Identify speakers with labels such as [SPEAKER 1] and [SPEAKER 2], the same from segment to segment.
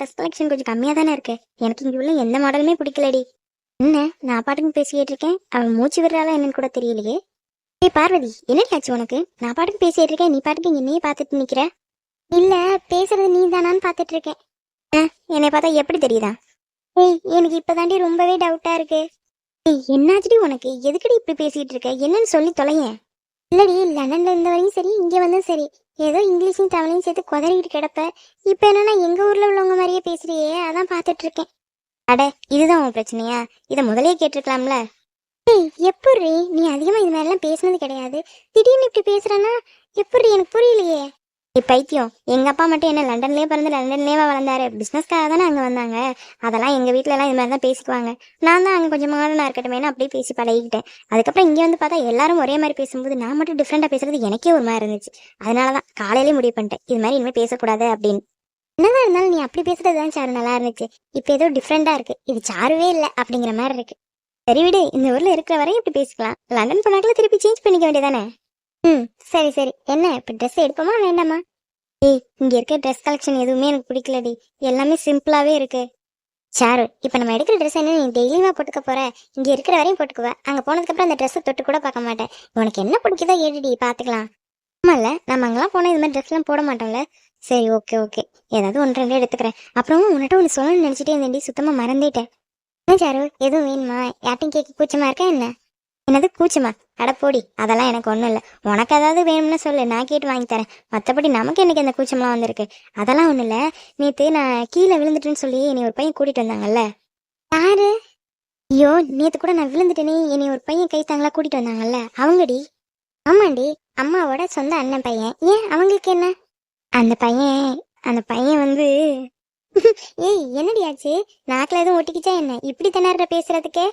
[SPEAKER 1] Dress collection கொஞ்சம் கம்மியாக தானே இருக்கு? எனக்கு இங்கே உள்ள எந்த மாடலுமே பிடிக்கலடி. என்ன நான் பாட்டுக்கு பேசிக்கிட்டு இருக்கேன் அவன் மூச்சு விடுறாளா என்னன்னு கூட தெரியலையே. ஏய் பார்வதி என்னடி ஆச்சு உனக்கு? நான் பாட்டுக்கு பேசிட்டு இருக்கேன் நீ பாட்டுக்கு என்னையே பார்த்துட்டு நிக்கிற? இல்ல பேசுறது நீ தானான்னு பார்த்துட்டு இருக்கேன் என்னை பார்த்தா எப்படி தெரியுதா? ஏய் எனக்கு இப்பதாண்டி ரொம்பவே டவுட்டா இருக்கு. ஏய் என்னாச்சுடி உனக்கு? எதுக்கடி இப்படி பேசிட்டு இருக்க என்னன்னு சொல்லி தொலையேன். இல்லடி லண்டன்ல இருந்த வரையும் சரி இங்க வந்தும் சரி. ஏதோ இங்கிலீஷும் தமிழையும் சேர்த்து குதறிக்கிட்டு கிடப்ப. இப்போ என்னன்னா எங்கள் ஊரில் உள்ளவங்க மாதிரியே பேசுறியே அதான் பார்த்துட்டு இருக்கேன். அட இதுதான் உன் பிரச்சனையா? இதை முதலே கேட்டிருக்கலாம்ல. ஏய் எப்படி நீ அதிகமாக இது மாதிரிலாம் பேசுனது கிடையாது. திடீர்னு இப்படி பேசுறேன்னா எப்படி எனக்கு புரியலையே. ஏய் பைத்தியம். எங்க அப்பா மட்டும் என்ன லண்டன்லயே பிறந்து லண்டன்லயே வளர்ந்தாரு. பிசினஸ்க்காக தானே அங்க வந்தாங்க. அதெல்லாம் எங்க வீட்ல எல்லாம் இது மாதிரி தான் பேசிக்குவாங்க. நான் தான் அங்க கொஞ்சம் மாடனா இருக்கட்டுமேனு அப்படியே பேசி பழகிக்கிட்டேன். அதுக்கப்புறம் இங்க வந்து பார்த்தா எல்லாரும் ஒரே மாதிரி பேசும்போது நான் மட்டும் டிஃப்ரெண்டா பேசுறது எனக்கே ஒரு மாதிரி இருந்துச்சு. அதனாலதான் காலையிலேயே முடிவு பண்ணிட்டேன். இது மாதிரி இனிமே பேசக்கூடாது அப்படின்னு. என்னதான் இருந்தாலும் நீ அப்படி பேசுறது தான் சாரு நல்லா இருந்துச்சு. இப்போ ஏதோ டிஃப்ரெண்டா இருக்கு. இது சாருவே இல்லை அப்படிங்கிற மாதிரி இருக்கு. சரி விடு இந்த ஊர்ல இருக்கிற வரையும் இப்படி பேசிக்கலாம். லண்டன் போனாக்கில் திருப்பி சேஞ்ச் பண்ணிக்க வேண்டியதானே? ம். சரி சரி. என்ன இப்போ ட்ரெஸ் எடுப்போமா வேண்டாமா? ஏய் இங்கே இருக்க ட்ரெஸ் கலெக்ஷன் எதுவுமே எனக்கு பிடிக்கலடி. எல்லாமே சிம்பிளாகவே இருக்கு. சாரு இப்போ நம்ம எடுக்கிற ட்ரெஸ் என்ன நீ டெய்லியுமா போட்டுக்க போற? இங்கே இருக்கிற வரையும் போட்டுக்குவேன் அங்கே போனதுக்கப்புறம் அந்த ட்ரெஸ்ஸை தொட்டு கூட பார்க்க மாட்டேன். உனக்கு என்ன பிடிக்குதோ ஏடிடி பார்த்துக்கலாம் ஆமாம்ல நம்ம அங்கெல்லாம் போனால் இது மாதிரி ட்ரெஸ்லாம் போட மாட்டோம்ல. சரி ஓகே ஓகே ஏதாவது ஒன்று ரெண்டு எடுத்துக்கிறேன். அப்புறம் உன்கிட்ட ஒன்று சொல்லணும்னு நினச்சிட்டே இருந்தேன்டி. சுத்தமாக மறந்துட்டேன். என்ன சாரு எதுவும் வேணுமா? யார்ட்டையும் கேட்க கூச்சமாக இருக்கா என்ன? என்னது கூச்சமா? அடப்போடி அதெல்லாம் எனக்கு ஒன்றும் இல்லை. உனக்கு ஏதாவது வேணும்னு சொல்லு நான் கேட்டு வாங்கி தரேன். மற்றபடி நமக்கு எனக்கு அந்த கூச்சம்லாம் வந்திருக்கு. அதெல்லாம் ஒன்றும் இல்லை. நேற்று நான் கீழே விழுந்துட்டேன்னு சொல்லி என்னை ஒரு பையன் கூட்டிகிட்டு வந்தாங்கல்ல. யாரு? ஐயோ நேற்று கூட நான் விழுந்துட்டேனே. என்னை ஒரு பையன் கைத்தாங்களா கூட்டிகிட்டு வந்தாங்கல்ல. அவங்கடி? ஆமாண்டி அம்மாவோட சொந்த அண்ணன் பையன். ஏன்? அவங்களுக்கு என்ன? அந்த பையன் அந்த பையன் வந்து ஏய் என்னடி ஆச்சு? நாக்கில் எதுவும் ஒட்டிக்கிச்சா என்ன? இப்படி திணற பேசுறதுக்கே?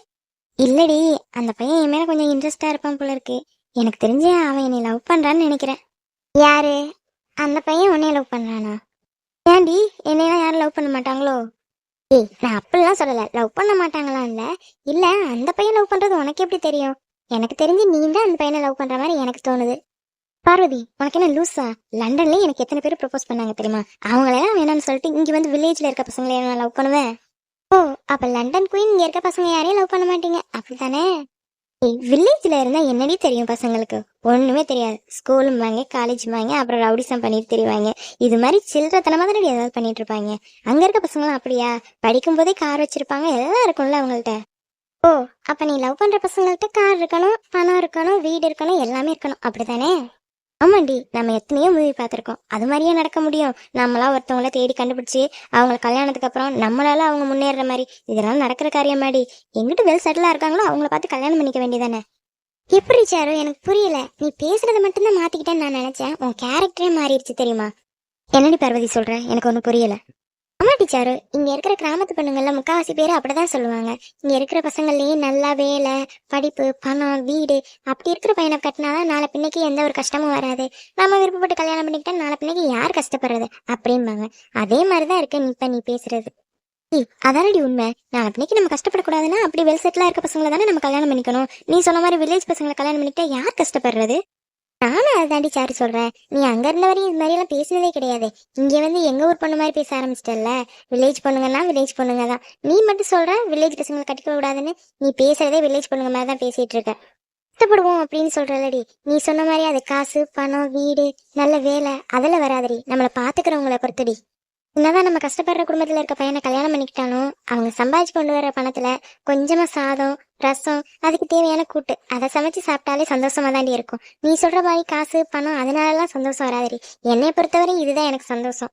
[SPEAKER 1] இல்லடி அந்த பையன் என் மேல கொஞ்சம் இன்ட்ரெஸ்டா இருப்பான் போல இருக்கு. எனக்கு தெரிஞ்சு அவன் என்னை லவ் பண்றான்னு நினைக்கிறேன். யாரு? அந்த பையன் உன்னைய லவ் பண்றானா? ஏன்டி என்னையெல்லாம் யாரும் லவ் பண்ண மாட்டாங்களோ? ஏய் நான் அப்படிலாம் சொல்லல. லவ் பண்ண மாட்டாங்களா இல்ல. இல்ல அந்த பையன் லவ் பண்றது உனக்கு எப்படி தெரியும்? எனக்கு தெரிஞ்சு நீ தான் அந்த பையனை லவ் பண்ற மாதிரி எனக்கு தோணுது. பார்வதி உனக்கு என்ன லூஸா லண்டன்லயே எனக்கு எத்தனை பேர் ப்ரொபோஸ் பண்ணாங்க தெரியுமா? அவங்களெல்லாம் வேணாம்னு சொல்லிட்டு இங்க வந்து வில்லேஜ்ல இருக்க பசங்களை நான் லவ் பண்ணுவேன். ஓ அப்ப லண்டன் குயின் இங்க இருக்க பசங்க யாரையும் லவ் பண்ண மாட்டீங்க? அப்படித்தானே? ஏய் வில்லேஜ்ல இருந்தா என்னடி தெரியும் பசங்களுக்கு? ஒண்ணுமே தெரியாது. ஸ்கூலும் வாங்க காலேஜ் வாங்க அப்புறம் ரவுடிசம் பண்ணிட்டு தெரிவாங்க. இது மாதிரி சில்லறத்தனமா தானே ஏதாவது பண்ணிட்டு இருப்பாங்க? அங்க இருக்க பசங்களாம் அப்படியா? படிக்கும் போதே கார் வச்சிருப்பாங்க. எல்லாம் இருக்கும்ல அவங்கள்ட்ட. ஓ அப்ப நீ லவ் பண்ற பசங்கள்ட்ட கார் இருக்கணும் பணம் இருக்கணும் வீடு இருக்கணும் எல்லாமே இருக்கணும். அப்படித்தானே? ஆமாண்டி நம்ம எத்தனையோ மூவி பார்த்துருக்கோம். அது மாதிரியே நடக்க முடியும். நம்மளாம் ஒருத்தவங்கள தேடி கண்டுபிடிச்சி அவங்க கல்யாணத்துக்கு அப்புறம் நம்மளால அவங்க முன்னேற மாதிரி இதெல்லாம் நடக்கிற காரியமாடி எங்கிட்ட வெல் செட்டிலா இருக்காங்களோ அவங்கள பார்த்து கல்யாணம் பண்ணிக்க வேண்டியதானே எப்படி சாரு எனக்கு புரியல. நீ பேசுறத மட்டும்தான் மாத்திக்கிட்டேன்னு நான் நினைச்சேன். உன் கேரக்டரே மாறிடுச்சு தெரியுமா? என்னடி பார்வதி சொல்ற? எனக்கு ஒன்றும் புரியல. ஆமாட்டி சாரு இங்க இருக்கிற கிராமத்து பெண்ணுங்கள்ல முக்காவாசி பேர் அப்படிதான் சொல்லுவாங்க. இங்க இருக்கிற பசங்கள்லயே நல்லா வேலை படிப்பு பணம் வீடு அப்படி இருக்கிற பையனை கட்டினாதான் நாளை பின்னைக்கு எந்த ஒரு கஷ்டமும் வராது. நம்ம விருப்பப்பட்டு கல்யாணம் பண்ணிக்கிட்டா நாளை பின்னைக்கு யார் கஷ்டப்படுறது? அப்படிம்பாங்க. அதே மாதிரிதான் இருக்கு நீ இப்ப நீ பேசுறது. ஏய், அதானடி உண்மை. நாளை பின்னைக்கு நம்ம கஷ்டப்படக்கூடாதுன்னா அப்படி வெல் செட்டிலா இருக்க பசங்களை தானே நம்ம கல்யாணம் பண்ணிக்கணும். நீ சொன்ன மாதிரி வில்லேஜ் பசங்களை கல்யாணம் பண்ணிக்கிட்டா யார் கஷ்டப்படுறது? நானும் அதை தாண்டி சாரி சொல்றேன். நீ அங்க இருந்த வரையும் இது மாதிரி எல்லாம் பேசினதே கிடையாது. இங்க வந்து எங்க ஊர் பொண்ணு மாதிரி பேச ஆரம்பிச்சிட்டல்ல? வில்லேஜ் பொண்ணுங்கன்னா வில்லேஜ் பொண்ணுங்க தான். நீ மட்டும் சொல்ற வில்லேஜ் பசங்களை கட்டிக்க கூடாதுன்னு நீ பேசுறதே வில்லேஜ் பொண்ணுங்க மாதிரி தான் பேசிட்டு இருக்க. கஷ்டப்படுவோம் அப்படின்னு சொல்றலடி நீ சொன்ன மாதிரி அது காசு பணம் வீடு நல்ல வேலை அதெல்லாம் வராதடி. நம்மளை பாத்துக்கிறவங்கள பொறுத்தடி. என்னதான் நம்ம கஷ்டப்படுற குடும்பத்தில் இருக்க பையனை கல்யாணம் பண்ணிக்கிட்டாலும் அவங்க சம்பாதிச்சு கொண்டு வர பணத்தில் கொஞ்சமாக சாதம் ரசம் அதுக்கு தேவையான கூட்டு. அதை சமைச்சு சாப்பிட்டாலே சந்தோஷமா தாண்டி இருக்கும். நீ சொல்ற மாதிரி காசு பணம் அதனாலலாம் சந்தோஷம் வராதடி. என்னை பொறுத்தவரை இதுதான் எனக்கு சந்தோஷம்.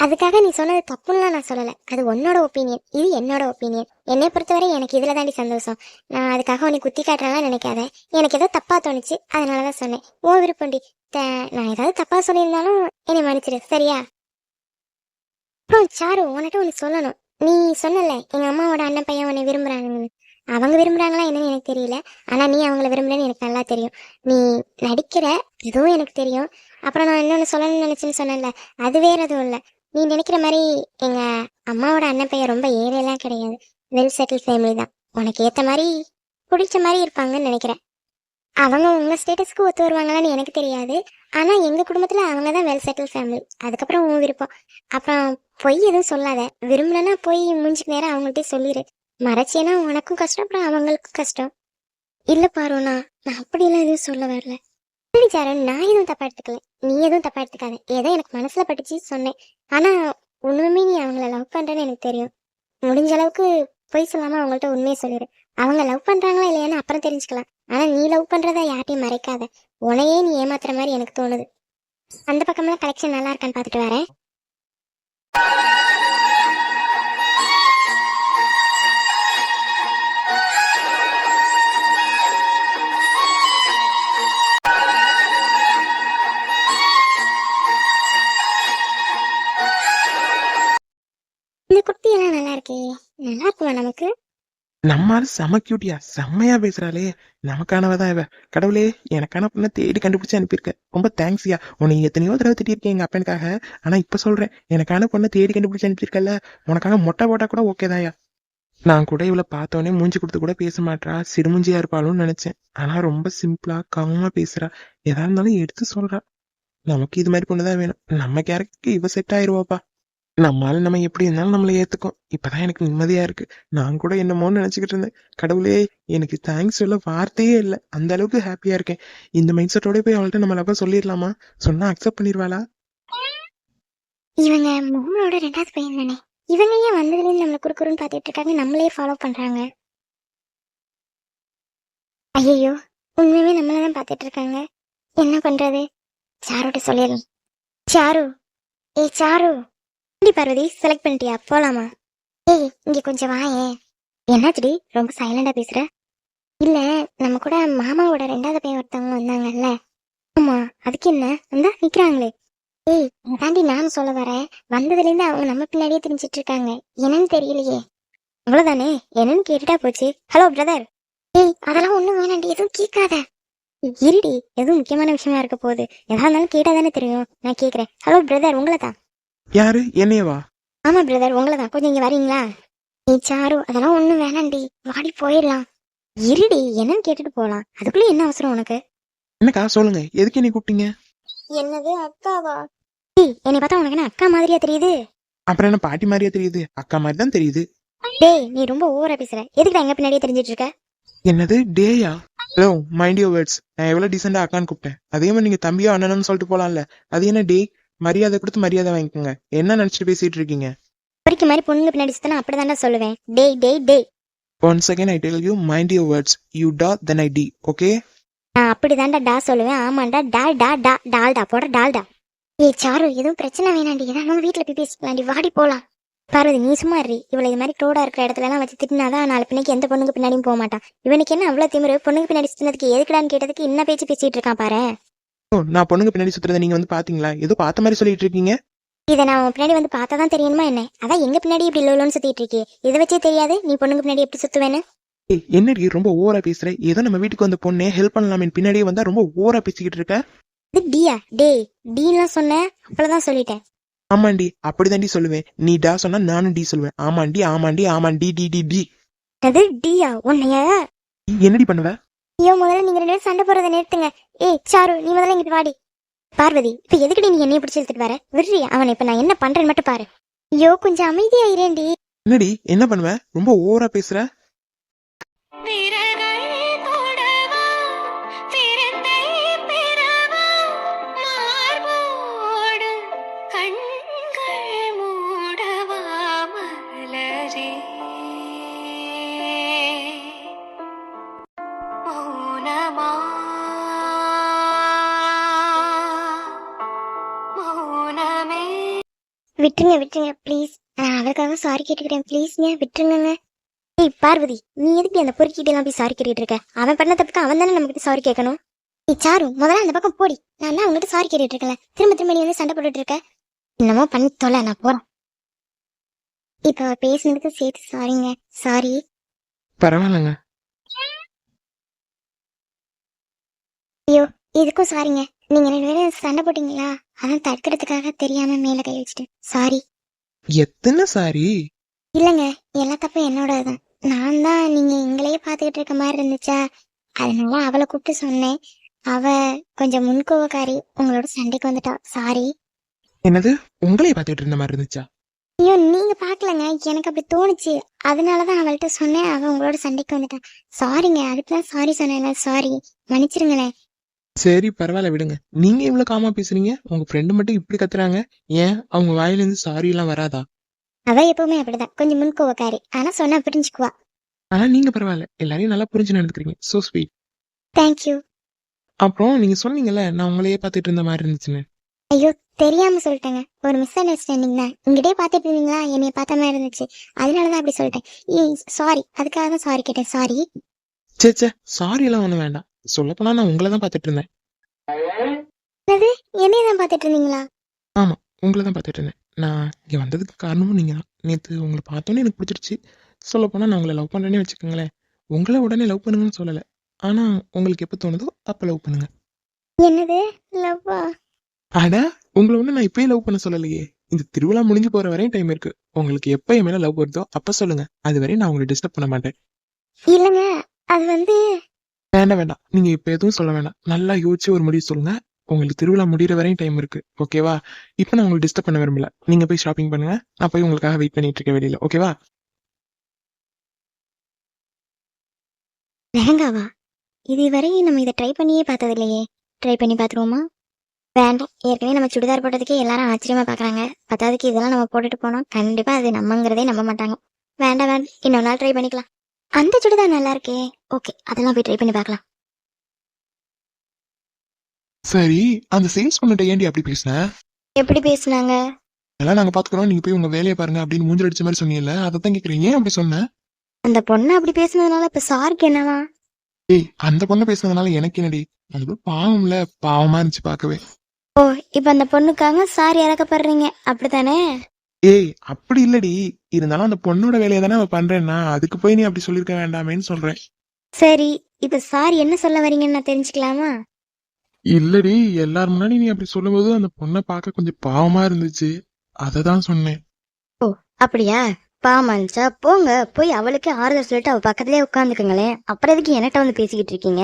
[SPEAKER 1] அதுக்காக நீ சொன்னது தப்புன்னுலாம் நான் சொல்லலை. அது உன்னோட ஒப்பீனியன் இது என்னோட ஒப்பீனியன் என்னை பொறுத்தவரை எனக்கு இதில் தாண்டி சந்தோஷம். நான் அதுக்காக உன்னை குத்தி காட்டுறலாம் நினைக்காத. எனக்கு ஏதோ தப்பாக தோணுச்சு. அதனால தான் சொன்னேன். ஓ விருப்பண்டி நான் ஏதாவது தப்பாக சொல்லியிருந்தாலும் என்னை மன்னிச்சிடு சரியா? அப்புறம் சாரு உன்கிட்ட ஒன்று சொல்லணும். நீ சொன்னல எங்கள் அம்மாவோட அண்ணன் பையன் உன்னை விரும்புகிறாங்கன்னு அவங்க விரும்புகிறாங்களா என்னன்னு எனக்கு தெரியல. ஆனால் நீ அவங்கள விரும்புறேன்னு எனக்கு நல்லா தெரியும். நீ நடிக்கிற இதுவும் எனக்கு தெரியும். அப்புறம் நான் இன்னொன்று சொல்லணும்னு நினச்சேன்னு சொன்னேன்ல அது வேற எதுவும் இல்லை. நீ நினைக்கிற மாதிரி எங்கள் அம்மாவோட அண்ணன் பையன் ரொம்ப ஏழையெல்லாம் கிடையாது. வெல் செட்டில் ஃபேமிலி தான். உனக்கு ஏற்ற மாதிரி பிடிச்ச மாதிரி இருப்பாங்கன்னு நினைக்கிறேன். அவங்க உங்கள் ஸ்டேட்டஸ்க்கு ஒத்து வருவாங்களான்னு எனக்கு தெரியாது. ஆனால் எங்கள் குடும்பத்தில் அவங்க தான் வெல் செட்டில் ஃபேமிலி அதுக்கப்புறம் உன் விருப்பம். அப்புறம் பொய் எதுவும் சொல்லாத. விரும்பலன்னா போய் முடிஞ்சுக்கு நேரம் அவங்கள்ட்ட சொல்லிடு மறைச்சேன்னா உனக்கும் கஷ்டம் அப்புறம் அவங்களுக்கும் கஷ்டம். இல்லை பாருண்ணா நான் அப்படியெல்லாம் எதுவும் சொல்ல வரல. சரி சாரன் நான் எதுவும் தப்பா எடுத்துக்கல. நீ எதுவும் தப்பா எடுத்துக்காத. ஏதோ எனக்கு மனசுல பட்டுச்சு சொன்னேன். ஆனா உண்மையுமே நீ அவங்கள லவ் பண்றேன்னு எனக்கு தெரியும். முடிஞ்ச அளவுக்கு பொய் சொல்லாம அவங்கள்ட்ட உண்மையை சொல்லிடு அவங்க லவ் பண்றாங்களா இல்லையான்னு அப்புறம் தெரிஞ்சுக்கலாம். ஆனா நீ லவ் பண்றத யார்ட்டையும் மறைக்காத. உனையே நீ ஏமாத்துற மாதிரி எனக்கு தோணுது. அந்த பக்கம்லாம் கலெக்ஷன் நல்லா இருக்கான்னு பார்த்துட்டு வரேன். இருக்கே நல்லா இருக்குமா நமக்கு?
[SPEAKER 2] நம்மால செம கியூட்டியா செம்மையா பேசுறாளே. நமக்கானவதான் இவ. கடவுளே எனக்கான பொண்ணை தேடி கண்டுபிடிச்சு அனுப்பியிருக்க ரொம்ப தேங்க்ஸ்யா உன்னை எத்தனையோ தடவை திட்டிருக்கேன் எங்க அப்பனுக்காக. ஆனா இப்ப சொல்றேன் எனக்கான பொண்ணை தேடி கண்டுபிடிச்சு அனுப்பியிருக்கல உனக்காக மொட்டை போட்டா கூட ஓகேதாயா நான் கூட இவளை பார்த்தோன்னே மூஞ்சி கொடுத்து கூட பேச மாட்டா சிறுமுஞ்சியா இருப்பாளுன்னு நினைச்சேன். ஆனா ரொம்ப சிம்பிளா கவனமா பேசுறா. எதா இருந்தாலும் எடுத்து சொல்றா. நமக்கு இது மாதிரி பொண்ணுதான் வேணும். நம்ம கேரக்டருக்கு இவ செட் ஆயிருவாப்பா. நம்மால் நம்ம எப்படி இருந்தாலும் நம்மளை ஏத்துக்கும். இப்பதான் எனக்கு நிம்மதியா இருக்கு. நான் கூட என்னமோன்னு நினைச்சுக்கிட்டு இருந்தேன். கடவுளே எனக்கு தேங்க்ஸ் சொல்ல வார்த்தையே இல்லை. அந்த அளவுக்கு ஹாப்பியா இருக்கேன். இந்த மைண்ட் செட்டோட போய் அவள்கிட்ட நம்ம லவ் சொல்லிடலாமா? சொன்னா அக்செப்ட் பண்ணிடுவாளா?
[SPEAKER 1] இவங்க மோமனோட ரெண்டாவது பையன் தானே? இவங்க ஏன் வந்ததுலேருந்து நம்மளை குறுக்குறுன்னு பார்த்துட்டு இருக்காங்க? நம்மளே ஃபாலோ பண்றாங்க. ஐயோ உண்மையுமே நம்மள தான் பார்த்துட்டு இருக்காங்க. என்ன பண்றது? சாரோட்ட சொல்லிடலாம். சாரு. ஏய் சாரு. எப்படி பார்வதி செலக்ட் பண்ணிட்டியா? போலாமா? ஏய் இங்க கொஞ்சம் வாயே என்னாச்சுடி? ரொம்ப சைலண்டா பேசுற? இல்ல நம்ம கூட மாமாவோட ரெண்டாவது பையன் ஒருத்தவங்க வந்தாங்கல்ல. ஆமா அதுக்கு என்ன? வந்தா நிக்கிறாங்களே. ஏய் தாண்டி நான் சொல்ல வரேன். வந்ததுல இருந்து அவங்க நம்ம பின்னாடியே தெரிஞ்சிட்டு இருக்காங்க என்னன்னு தெரியலையே. அவ்வளவுதானே? என்னன்னு கேட்டுட்டா போச்சு. ஹலோ பிரதர் ஏய் அதெல்லாம் ஒண்ணும் வேணாண்டி. எதுவும் கேட்காத. இருடி எதுவும் முக்கியமான விஷயமா இருக்க போகுது. எதா இருந்தாலும் கேட்டாதானே தெரியும். நான் கேக்குறேன் ஹலோ பிரதர் உங்களை தான்
[SPEAKER 2] யாரு? என்னையவா?
[SPEAKER 1] ஆமா பிரதர் உங்களை தான் கொஞ்சம் இங்க வரீங்களா? ஏய் சாரு அதெல்லாம் ஒண்ணும் வேணாண்டி. வாடி போயிடலாம். இருடி என்னன்னு கேட்டுட்டு போலாம். அதுக்குள்ள என்ன அவசரம் உனக்கு?
[SPEAKER 2] என்னக்கா? சொல்லுங்க. எதுக்கு என்னை கூப்பிட்டீங்க?
[SPEAKER 1] என்னது அக்காவா? என்னை பார்த்தா உனக்கு என்ன அக்கா மாதிரியா தெரியுது?
[SPEAKER 2] அப்புறம் என்ன பாட்டி மாதிரியா தெரியுது? அக்கா மாதிரி தான் தெரியுது.
[SPEAKER 1] டேய் நீ ரொம்ப ஓவரா பேசுற. எதுக்கு எங்க பின்னாடியே தெரிஞ்சிட்டு இருக்க?
[SPEAKER 2] என்னது? டேயா? ஹலோ மைண்ட் யோர் வேர்ட்ஸ் நான் எவ்வளவு டீசெண்டா அக்கான்னு கூப்பிட்டேன். அதே மாதிரி நீங்க தம்பியோ அண்ணனும் சொல்லிட்டு போலாம்ல. அது என்ன டே மரியாதை கொடுத்து மரியாதை வாங்கிக்கோங்க. என்ன நினைச்சிட்டு பேசிட்டு இருக்கீங்க?
[SPEAKER 1] பொறிக்க மாதிரி பொண்ணுங்க பின்னாடி சுத்தனா அப்படிதான்டா சொல்லுவேன். டேய் டேய் டேய்.
[SPEAKER 2] Once again I tell you mind your words you டா தென் ஐ டி ஓகே
[SPEAKER 1] நான் அப்படிதான்டா டா சொல்லுவேன். ஆமாண்டா டா டா டா டால்டா போட டால்டா. ஏய் சாரு எதுவும் பிரச்சனை வேணாண்டி. ஏதாவது வீட்டுல போய் பேசிக்கலாம்டி வாடி போலாம். பார்வதி நீ சும்மா இரு. இவளை இது மாதிரி க்ரோடா இருக்கிற இடத்துல எல்லாம் வச்சு திட்டினாதான் நாலு பின்னைக்கு எந்த பொண்ணுக்கு பின்னாடியும் போக மாட்டான். இவனுக்கு என்ன அவ்வளவு திமிரு? பொண்ணுக்கு பின்னாடி சுத்தினதுக்கு எதுக்குடான்னு கேட்டதுக்கு என்ன பேச்சு பேசிட்டு இருக்கான் பாரு
[SPEAKER 2] நான் பொண்ணுங்க பின்னாடி சுத்துறதை நீங்க வந்து பாத்தீங்களா? ஏதோ பார்த்த மாதிரி சொல்லிட்டு இருக்கீங்க.
[SPEAKER 1] இதை நான் உன் பின்னாடி வந்து பார்த்தா தான் தெரியுமா என்ன? அதான் எங்க பின்னாடி இப்படி லோலோன்னு சுத்திட்டு இருக்கே? இதை வச்சே தெரியாது? நீ பொண்ணுக்கு பின்னாடி எப்படி சுத்துவேன்னு?
[SPEAKER 2] ஏய் என்னடி ரொம்ப ஓவரா பேசுற? ஏதோ நம்ம வீட்டுக்கு வந்த பொண்ணே ஹெல்ப் பண்ணலாமே பின்னாடியே வந்தா ரொம்ப ஓவரா பேசிக்கிட்டு இருக்க?
[SPEAKER 1] இது டியா? டேய் டீன்லாம் சொன்னேன் அப்பளதான் சொல்லிட்டேன்.
[SPEAKER 2] ஆமாண்டி அப்படிதாண்டி சொல்லுவேன். நீ டா சொன்னா நானும் டி சொல்லுவேன். ஆமாண்டி ஆமாண்டி ஆமாண்டி டி டி டி.
[SPEAKER 1] அது டியா? உன்னைய?
[SPEAKER 2] நீ என்னடி பண்ணுவ?
[SPEAKER 1] ஐயோ முதல்ல நீங்க ரெண்டு பேரும் சண்டை போறதை நிறுத்துங்க. ஏய் சாரு நீ முதல்ல இங்கிட்டு வாடி. பார்வதி இப்ப எதுக்கு நீ என்னைய பிடிச்சி எடுத்துட்டு வர? விடுறி அவனை இப்ப நான் என்ன பண்றேன்னு மட்டும் பாரு. ஐயோ கொஞ்சம் அமைதியா இரேண்டி
[SPEAKER 2] என்னடி என்ன பண்ணுவ? ரொம்ப ஓவரா பேசுற?
[SPEAKER 1] விட்டுருங்க விட்டுருங்க ப்ளீஸ் நான் அவளுக்காக சாரி கேட்டுக்கிறேன் ப்ளீஸ்ங்க விட்டுருங்க ஏய் பார்வதி நீ எதுக்கு அந்த பொறுக்கிட்ட எல்லாம் போய் சாரி கேட்டுட்டு இருக்க? அவன் பண்ண தப்புக்கு அவன் தானே நம்மகிட்ட சாரி கேட்கணும்? ஏய் சாரு முதல்ல அந்த பக்கம் போடி. நான் தான் அவங்ககிட்ட சாரி கேட்டுட்டு இருக்கல திரும்ப திரும்ப நீ வந்து சண்டை போட்டுட்டு இருக்க? என்னமோ பண்ணி தொலை நான் போறேன். இப்ப பேசுனதுக்கு சேர்த்து சாரிங்க சாரி
[SPEAKER 2] பரவாயில்லங்க.
[SPEAKER 1] இதுக்கும் சாரிங்க நீங்க ரெண்டு பேரும் சண்டை போட்டீங்களா? அதான் தடுக்கிறதுக்காக தெரியாம மேல கை வச்சுட்டு சாரி
[SPEAKER 2] எத்தனை சாரி
[SPEAKER 1] இல்லைங்க எல்லா தப்பும் என்னோடதுதான். நான் தான் நீங்க எங்களையே பார்த்துக்கிட்டு இருக்க மாதிரி இருந்துச்சா? அதனால அவளை கூப்பிட்டு சொன்னேன். அவ கொஞ்சம் முன்கோவக்காரி உங்களோட சண்டைக்கு வந்துட்டா. சாரி
[SPEAKER 2] என்னது? உங்களையே பார்த்துட்டு இருந்த மாதிரி இருந்துச்சா?
[SPEAKER 1] ஐயோ நீங்க பாக்கலங்க எனக்கு அப்படி தோணுச்சு. அதனாலதான் அவள்கிட்ட சொன்னேன். அவ உங்களோட சண்டைக்கு வந்துட்டா. சாரிங்க அதுக்குதான் சாரி சொன்னேன்ல. சாரி மன்னிச்சிருங்களேன்.
[SPEAKER 2] சரி பரவாயில்ல விடுங்க. நீங்க இவ்வளவு காமா பேசுறீங்க? உங்க ஃப்ரெண்டு மட்டும் இப்படி கத்துறாங்க. ஏன்? அவங்க வாயிலிருந்து சாரி எல்லாம் வராதா?
[SPEAKER 1] அவ எப்பவுமே அப்படிதான். கொஞ்சம் முன்கோவக்காரி ஆனா சொன்னா புரிஞ்சுக்குவா.
[SPEAKER 2] ஆனா நீங்க பரவாயில்ல. எல்லாரையும் நல்லா புரிஞ்சு நடந்துக்கிறீங்க. சோ ஸ்வீட்
[SPEAKER 1] தேங்க்யூ
[SPEAKER 2] அப்புறம் நீங்க சொன்னீங்கல்ல நான் உங்களையே பார்த்துட்டு இருந்த மாதிரி இருந்துச்சுன்னு.
[SPEAKER 1] ஐயோ தெரியாம சொல்லிட்டேங்க. ஒரு மிஸ் அண்டர்ஸ்டாண்டிங் தான். இங்கிட்டே பார்த்துட்டு இருந்தீங்களா? என்னைய பார்த்த மாதிரி இருந்துச்சு. அதனாலதான் அப்படி சொல்லிட்டேன். சாரி அதுக்காக தான் சாரி கேட்டேன். சாரி
[SPEAKER 2] சே சே சாரி எல்லாம் ஒண்ணும் வேண்டாம். சொல்லப்போனா நான் உங்களை தான் பார்த்துட்டு இருந்தேன்.
[SPEAKER 1] என்னைய தான் பார்த்துட்டு இருந்தீங்களா?
[SPEAKER 2] உங்களை தான் பார்த்துட்டு இருந்தேன். நான் இங்க வந்ததுக்கு காரணமும் நீங்க தான். நேத்து உங்களை பார்த்தோன்னே எனக்கு பிடிச்சிருச்சு. சொல்லப்போனா நான் உங்களை லவ் பண்றேனே வச்சுக்கோங்களேன். உங்களை உடனே லவ் பண்ணுங்கன்னு சொல்லல. ஆனா உங்களுக்கு எப்போ தோணுதோ அப்ப லவ் பண்ணுங்க.
[SPEAKER 1] என்னது? லவ்வா
[SPEAKER 2] அட உங்களை ஒண்ணு நான் இப்பயே லவ் பண்ண சொல்லலையே. இந்த திருவிழா முடிஞ்சு போற வரையும் டைம் இருக்கு. உங்களுக்கு எப்ப என் மேல லவ் வருதோ அப்ப சொல்லுங்க. அது வரையும் நான் உங்களை டிஸ்டர்ப் பண்ண மாட்டேன்.
[SPEAKER 1] இல்லைங்க அது வந்து
[SPEAKER 2] வேண்டாம் வேண்டாம். நீங்க இப்ப எதுவும் சொல்ல வேண்டாம் நல்லா யோசிச்சு ஒரு முடிவு சொல்லுங்க. உங்களுக்கு திருவிழா முடிகிற வரையும் டைம் இருக்கு. ஓகேவா இப்போ நான் உங்களுக்கு டிஸ்டர்ப் பண்ண விரும்பல. நீங்க போய் ஷாப்பிங் பண்ணுங்க. நான் போய் உங்களுக்காக வெயிட் பண்ணிட்டு இருக்கேன் வெளியில. ஓகேவா
[SPEAKER 1] லெஹங்காவா இதுவரை நம்ம இதை ட்ரை பண்ணியே பார்த்தது இல்லையே ட்ரை பண்ணி பார்த்துருவோமா? வேண்டாம். ஏற்கனவே நம்ம சுடிதார் போட்டதுக்கே எல்லாரும் ஆச்சரியமா பார்க்கறாங்க. பத்தாவதுக்கு இதெல்லாம் நம்ம போட்டுட்டு போனோம். கண்டிப்பா அது நம்மங்கிறதே நம்ப மாட்டாங்க. வேண்டாம் வேண்டாம். இன்னொரு நாள் ட்ரை பண்ணிக்கலாம். அந்த சுடிதார் நல்லா இருக்கே. ஓகே அதெல்லாம் போய் ட்ரை பண்ணி பார்க்கலாம்.
[SPEAKER 2] சரி அந்த சேல்ஸ் பண்ணிட்ட ஏன்டி அப்படி பேசுன?
[SPEAKER 1] எப்படி பேசுனாங்க?
[SPEAKER 2] எல்லாம் நாங்க பாத்துக்கிறோம் நீங்க போய் உங்க வேலையை பாருங்க அப்படின்னு மூஞ்சில் அடிச்ச மாதிரி சொன்னீங்கல்ல அதை தான் கேக்குறேன். ஏன் அப்படி சொன்ன?
[SPEAKER 1] அந்த பொண்ணு அப்படி பேசுனதுனால இப்ப சாருக்கு என்னவா?
[SPEAKER 2] ஏய் அந்த பொண்ணை பேசுனதுனால எனக்கு என்னடி? அது பாவம்ல பாவமா இருந்துச்சு பார்க்கவே.
[SPEAKER 1] ஓ இப்ப அந்த பொண்ணுக்காக சாரி இறக்கப்படுறீங்க அப்படித்தானே?
[SPEAKER 2] ஏய் அப்படி இல்லடி. இருந்தாலும் அந்த பொண்ணோட வேலையை தானே அவ பண்றேன்னா அதுக்கு போய் நீ அப்படி சொல்லிருக்க வேண்டாமேன்னு சொல்றேன்.
[SPEAKER 1] சரி இப்ப சார் என்ன சொல்ல வரீங்கன்னு நான் தெரிஞ்சுக்கலாமா?
[SPEAKER 2] இல்லடி எல்லார் முன்னாடி நீ அப்படி சொல்லும்போது அந்த பொண்ணை பார்க்க கொஞ்சம் பாவமா இருந்துச்சு. அதை தான் சொன்னேன்.
[SPEAKER 1] அப்படியா? பாமாச்சா போங்க போய் அவளுக்கு ஆறுதல் சொல்லிட்டு அவ பக்கத்துலயே உட்காந்துக்குங்களேன் அப்புறம் எதுக்கு என்கிட்ட வந்து பேசிக்கிட்டு இருக்கீங்க?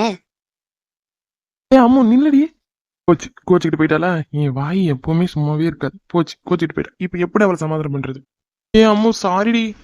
[SPEAKER 2] ஏ அம்மு நில்லடி. கோச்சு கோச்சிக்கிட்டு போயிட்டாளா? என் வாய் எப்பவுமே சும்மாவே இருக்காது. போச்சு கோச்சிக்கிட்டு போயிட்டா. இப்ப எப்படி அவளை சமாதானம் பண்றது? ஏ அம்மு சாரிடி